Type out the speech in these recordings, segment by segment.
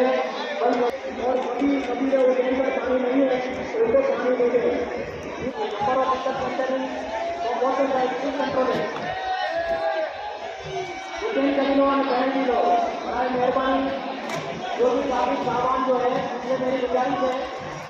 है और और बड़ी कभी है उज्जैन में पानी नहीं है उनको पानी दे दे नंबर ऑफ इंटर कंटेन और वाटर प्राइस कंट्रोल है उज्जैन कमीनों ने गारंटी दो मेहरबानी जो भी काफी सामान जो है उनसे मेरी गुजारिश है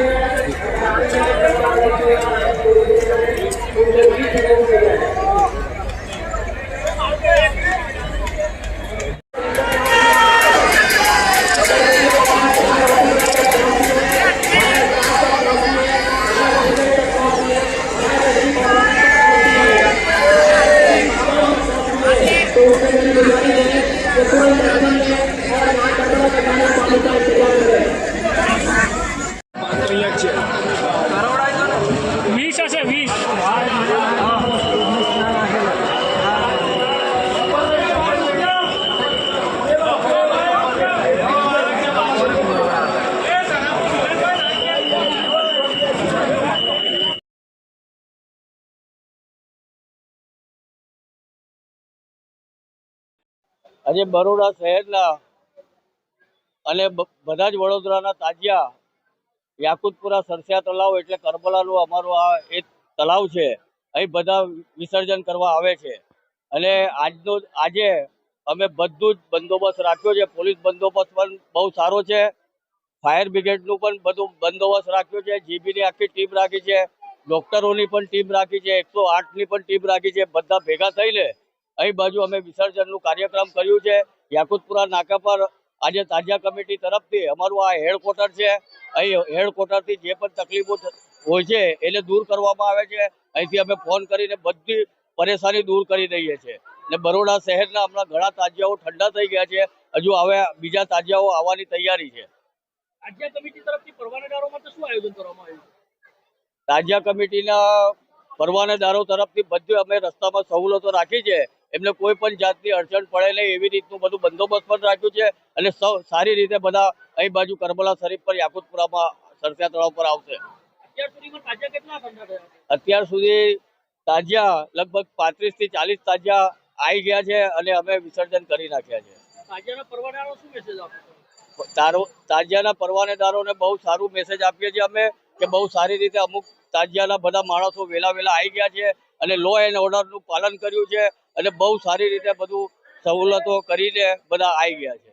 આજે બરોડા શહેરના અને બધા જ વડોદરાના તાજિયા, યાકુતપુરા સરસિયા તળાવ એટલે કરબલાનું અમારું આ એક તળાવ છે, અહીં બધા વિસર્જન કરવા આવે છે. અને આજનો, આજે અમે બધું જ બંદોબસ્ત રાખ્યો છે, પોલીસ બંદોબસ્ત પણ બહુ સારો છે, ફાયર બ્રિગેડનું પણ બધું બંદોબસ્ત રાખ્યો છે, જીબીની આખી ટીમ રાખી છે, ડૉક્ટરોની પણ ટીમ રાખી છે, એકસો આઠની પણ ટીમ રાખી છે, બધા ભેગા થઈને અહીં બાજુ અમે વિસર્જનનું કાર્યક્રમ કર્યું છે. યાકુતપુરા નાકા પર આજે તાજા કમિટી તરફથી અમારું આ હેડક્વાર્ટર છે. અહીં હેડક્વાર્ટરથી જે પણ તકલીફો હોય છે એને દૂર કરવામાં આવે છે. અહીંથી અમે ફોન કરીને બધી પરેશાની દૂર કરી દઈએ છીએ. ને બરોડા શહેરના હમણાં ઘણા તાજિયાઓ ઠંડા થઈ ગયા છે. હજુ હવે બીજા તાજિયાઓ આવવાની તૈયારી છે. રાજ્ય કમિટી તરફથી પરવાનેદારો માટે શું આયોજન કરવામાં આવ્યું? તાજિયા કમિટીના પરવાનેદારો તરફથી બધી અમે રસ્તામાં સવલતો રાખી છે. એમને કોઈ પણ જાતની અડચણ પડે નહીં એવી રીતનું બધું બંદોબસ્ત પણ રાખ્યું છે અને સૌ સારી રીતે બધા અહીં બાજુ કરબલા શરીફ પર યાકુતપુરામાં સરસિયા તળાવ પર આવશે. અત્યાર સુધી તાજિયા લગભગ પાંત્રીસથી ચાલીસ તાજિયા આવી ગયા છે અને અમે વિસર્જન કરી નાખ્યા છે. તાજિયાના પરવાનેદારોને બહુ સારું મેસેજ આપીએ છીએ અમે કે બહુ સારી રીતે અમુક તાજિયાના બધા માણસો વેલા વેલા આવી ગયા છે અને લો એન્ડ ઓર્ડરનું પાલન કર્યું છે. અને બહુ સારી રીતે બધું સવલતો કરીને બધા આવી ગયા છે.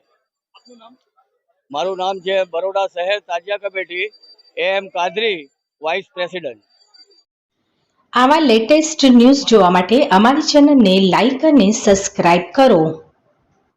મારું નામ છે બરોડા શહેર તાજિયા committee, M Qadri, vice president. આવા લેટેસ્ટ ન્યૂઝ જોવા માટે અમારી ચેનલને લાઇક અને સબસ્ક્રાઇબ કરો.